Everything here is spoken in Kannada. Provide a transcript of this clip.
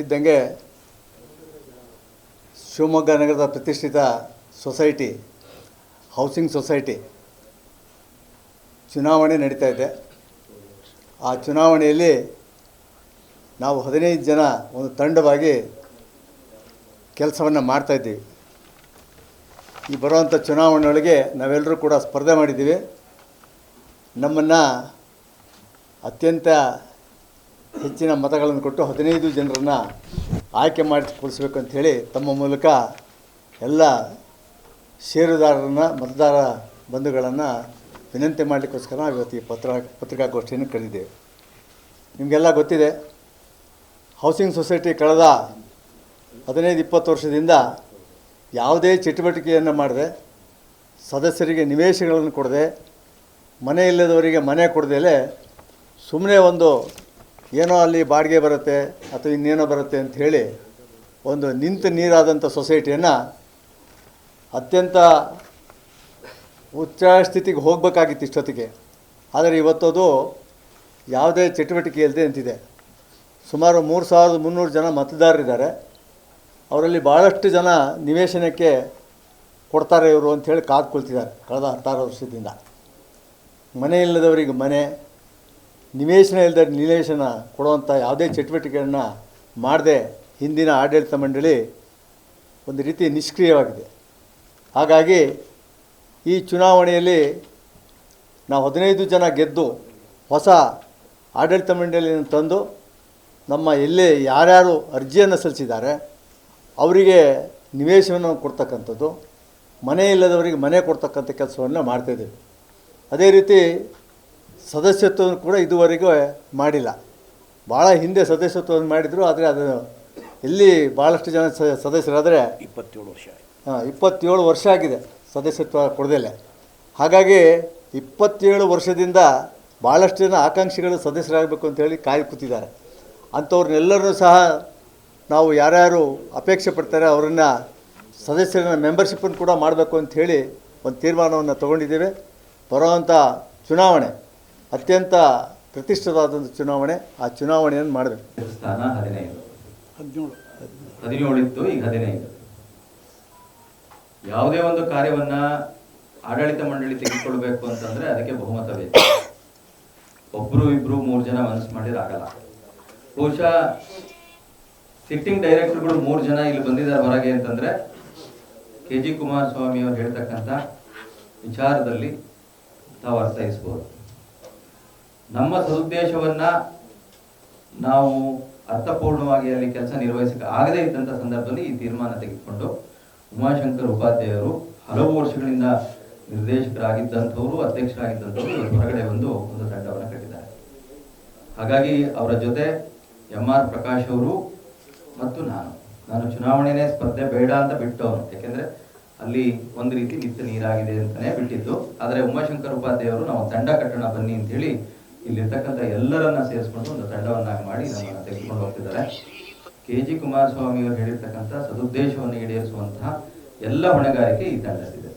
ಇದ್ದಂಗೆ ಶಿವಮೊಗ್ಗ ನಗರದ ಪ್ರತಿಷ್ಠಿತ ಸೊಸೈಟಿ, ಹೌಸಿಂಗ್ ಸೊಸೈಟಿ ಚುನಾವಣೆ ನಡೀತಾ ಇದೆ. ಆ ಚುನಾವಣೆಯಲ್ಲಿ ನಾವು ಹದಿನೈದು ಜನ ಒಂದು ತಂಡವಾಗಿ ಕೆಲಸವನ್ನು ಮಾಡ್ತಾಯಿದ್ದೀವಿ ಈ ಬರುವಂಥ ಚುನಾವಣೆಯೊಳಗೆ ನಾವೆಲ್ಲರೂ ಕೂಡ ಸ್ಪರ್ಧೆ ಮಾಡಿದ್ದೀವಿ. ನಮ್ಮನ್ನು ಅತ್ಯಂತ ಹೆಚ್ಚಿನ ಮತಗಳನ್ನು ಕೊಟ್ಟು ಹದಿನೈದು ಜನರನ್ನು ಆಯ್ಕೆ ಮಾಡಿ ಕೊಡಿಸ್ಬೇಕು ಅಂಥೇಳಿ ತಮ್ಮ ಮೂಲಕ ಎಲ್ಲ ಷೇರುದಾರರನ್ನು, ಮತದಾರ ಬಂಧುಗಳನ್ನು ವಿನಂತಿ ಮಾಡಲಿಕ್ಕೋಸ್ಕರ ನಾವು ಇವತ್ತು ಈ ಪತ್ರ, ಪತ್ರಿಕಾಗೋಷ್ಠಿಯನ್ನು ಕರೆದಿದ್ದೇವೆ. ನಿಮಗೆಲ್ಲ ಗೊತ್ತಿದೆ ಹೌಸಿಂಗ್ ಸೊಸೈಟಿ ಕಳೆದ ಹದಿನೈದು, ಇಪ್ಪತ್ತು ವರ್ಷದಿಂದ ಯಾವುದೇ ಚಟುವಟಿಕೆಯನ್ನು ಮಾಡದೆ, ಸದಸ್ಯರಿಗೆ ನಿವೇಶಗಳನ್ನು ಕೊಡದೆ, ಮನೆ ಇಲ್ಲದವರಿಗೆ ಮನೆ ಕೊಡದೇಲೆ ಸುಮ್ಮನೆ ಒಂದು ಏನೋ ಅಲ್ಲಿ ಬಾಡಿಗೆ ಬರುತ್ತೆ ಅಥವಾ ಇನ್ನೇನೋ ಬರುತ್ತೆ ಅಂತ ಹೇಳಿ ಒಂದು ನಿಂತ ನೀರಾದಂಥ ಸೊಸೈಟಿಯನ್ನು ಅತ್ಯಂತ ಉಚ್ಚ ಸ್ಥಿತಿಗೆ ಹೋಗಬೇಕಾಗಿತ್ತು ಇಷ್ಟೊತ್ತಿಗೆ. ಆದರೆ ಇವತ್ತದು ಯಾವುದೇ ಚಟುವಟಿಕೆ ಇಲ್ಲದೆ ಅಂತಿದೆ ಸುಮಾರು ಮೂರು ಸಾವಿರದ ಮುನ್ನೂರು ಜನ ಮತದಾರರಿದ್ದಾರೆ. ಅವರಲ್ಲಿ ಭಾಳಷ್ಟು ಜನ ನಿವೇಶನಕ್ಕೆ ಕೊಡ್ತಾರೆ ಇವರು ಅಂಥೇಳಿ ಕಾದು ಕುಳ್ತಿದ್ದಾರೆ ಕಳೆದ ಹತ್ತಾರು ವರ್ಷದಿಂದ. ಮನೆ ಇಲ್ಲದವರಿಗೆ ಮನೆ ನಿವೇಶನ ಇಲ್ಲದ ನಿವೇಶನ ಕೊಡುವಂಥ ಯಾವುದೇ ಚಟುವಟಿಕೆಯನ್ನು ಮಾಡದೆ ಹಿಂದಿನ ಆಡಳಿತ ಮಂಡಳಿ ಒಂದು ರೀತಿ ನಿಷ್ಕ್ರಿಯವಾಗಿದೆ. ಹಾಗಾಗಿ ಈ ಚುನಾವಣೆಯಲ್ಲಿ ನಾವು ಹದಿನೈದು ಜನ ಗೆದ್ದು ಹೊಸ ಆಡಳಿತ ಮಂಡಳಿಯನ್ನು ತಂದು ನಮ್ಮ ಎಲ್ಲಿ ಯಾರ್ಯಾರು ಅರ್ಜಿಯನ್ನು ಸಲ್ಲಿಸಿದ್ದಾರೆ, ಅವರಿಗೆ ನಿವೇಶನವನ್ನು ಕೊಡ್ತಕ್ಕಂಥದ್ದು, ಮನೆ ಇಲ್ಲದವರಿಗೆ ಮನೆ ಕೊಡ್ತಕ್ಕಂಥ ಕೆಲಸವನ್ನು ಮಾಡ್ತಾಯಿದ್ದೇವೆ ಅದೇ ರೀತಿ ಸದಸ್ಯತ್ವವನ್ನು ಕೂಡ ಇದುವರೆಗೂ ಮಾಡಿಲ್ಲ. ಭಾಳ ಹಿಂದೆ ಸದಸ್ಯತ್ವವನ್ನು ಮಾಡಿದರು ಆದರೆ ಅದು ಇಲ್ಲಿ ಭಾಳಷ್ಟು ಜನ ಸದಸ್ಯರಾದರೆ ಇಪ್ಪತ್ತೇಳು ವರ್ಷ ಹಾಂ ಇಪ್ಪತ್ತೇಳು ವರ್ಷ ಆಗಿದೆ ಸದಸ್ಯತ್ವ ಕೊಡದೆಲೆ. ಹಾಗಾಗಿ ಇಪ್ಪತ್ತೇಳು ವರ್ಷದಿಂದ ಭಾಳಷ್ಟು ಜನ ಆಕಾಂಕ್ಷಿಗಳು ಸದಸ್ಯರಾಗಬೇಕು ಅಂತೇಳಿ ಕಾಯಿ ಕೂತಿದ್ದಾರೆ. ಅಂಥವ್ರನ್ನೆಲ್ಲರನ್ನೂ ಸಹ ನಾವು ಯಾರ್ಯಾರು ಅಪೇಕ್ಷೆ ಪಡ್ತಾರೆ ಅವರನ್ನು ಸದಸ್ಯರನ್ನ ಮೆಂಬರ್ಶಿಪ್ಪನ್ನು ಕೂಡ ಮಾಡಬೇಕು ಅಂಥೇಳಿ ಒಂದು ತೀರ್ಮಾನವನ್ನು ತಗೊಂಡಿದ್ದೇವೆ. ಬರೋವಂಥ ಚುನಾವಣೆ ಅತ್ಯಂತ ಪ್ರತಿಷ್ಠಿತವಾದಂಥ ಚುನಾವಣೆ ಆ ಚುನಾವಣೆಯನ್ನು ಮಾಡಬೇಕು ಸ್ಥಾನ ಹದಿನೈದು. ಹದಿನೇಳು. ಹದಿನೇಳು ಇತ್ತು ಈಗ ಹದಿನೈದು. ಯಾವುದೇ ಒಂದು ಕಾರ್ಯವನ್ನ ಆಡಳಿತ ಮಂಡಳಿ ತೆಗೆದುಕೊಳ್ಬೇಕು ಅಂತಂದ್ರೆ ಅದಕ್ಕೆ ಬಹುಮತ ಬೇಕು. ಒಬ್ರು ಇಬ್ರು ಮೂರು ಜನ ಮನಸ್ಸು ಮಾಡಿದ್ರೆ ಆಗಲ್ಲ. ಬಹುಶಃ ಸಿಟ್ಟಿಂಗ್ ಡೈರೆಕ್ಟರ್ಗಳು ಮೂರು ಜನ ಇಲ್ಲಿ ಬಂದಿದ್ದಾರೆ ಹೊರಗೆ ಅಂತಂದ್ರೆ ಕೆ ಜಿ ಕುಮಾರಸ್ವಾಮಿ ಅವರು ಹೇಳ್ತಕ್ಕಂಥ ವಿಚಾರದಲ್ಲಿ ತಾವು ಅರ್ಥೈಸ್ಬೋದು. ನಮ್ಮ ಸದುದ್ದೇಶವನ್ನ ನಾವು ಅರ್ಥಪೂರ್ಣವಾಗಿ ಅಲ್ಲಿ ಕೆಲಸ ನಿರ್ವಹಿಸಕ್ಕೆ ಆಗದೇ ಇದ್ದಂತ ಸಂದರ್ಭದಲ್ಲಿ ಈ ತೀರ್ಮಾನ ತೆಗೆದುಕೊಂಡು ಉಮಾಶಂಕರ್ ಉಪಾಧ್ಯಾಯರು ಹಲವು ವರ್ಷಗಳಿಂದ ನಿರ್ದೇಶಕರಾಗಿದ್ದಂಥವರು, ಅಧ್ಯಕ್ಷರಾಗಿದ್ದಂಥವರು ಹೊರಗಡೆ ಬಂದು ಒಂದು ತಂಡವನ್ನು ಕಟ್ಟಿದ್ದಾರೆ. ಹಾಗಾಗಿ ಅವರ ಜೊತೆ ಎಂ ಆರ್ ಪ್ರಕಾಶ್ ಅವರು ಮತ್ತು ನಾನು. ನಾನು ಚುನಾವಣೆನೇ ಸ್ಪರ್ಧೆ ಬೇಡ ಅಂತ ಬಿಟ್ಟವನು ಯಾಕೆಂದ್ರೆ ಅಲ್ಲಿ ಒಂದು ರೀತಿ ನಿತ್ಯ ನೀರಾಗಿದೆ ಅಂತಾನೆ ಬಿಟ್ಟಿದ್ದು. ಆದರೆ ಉಮಾಶಂಕರ್ ಉಪಾಧ್ಯಾಯರು, ನಾವು ತಂಡ ಕಟ್ಟೋಣ ಬನ್ನಿ ಅಂತ ಹೇಳಿ ಇಲ್ಲಿರ್ತಕ್ಕಂಥ ಎಲ್ಲರನ್ನ ಸೇರಿಸ್ಕೊಂಡು ಒಂದು ತಂಡವನ್ನಾಗಿ ಮಾಡಿ ನಮ್ಮನ್ನು ತೆಗೆದುಕೊಂಡು ಹೋಗ್ತಿದ್ದಾರೆ. ಕೆ ಜಿ ಕುಮಾರಸ್ವಾಮಿ ಅವರು ಹೇಳಿರ್ತಕ್ಕಂಥ ಸದುದ್ದೇಶವನ್ನು ಈಡೇರಿಸುವಂತಹ ಎಲ್ಲ ಹೊಣೆಗಾರಿಕೆ ಈ ತಂಡದಿದೆ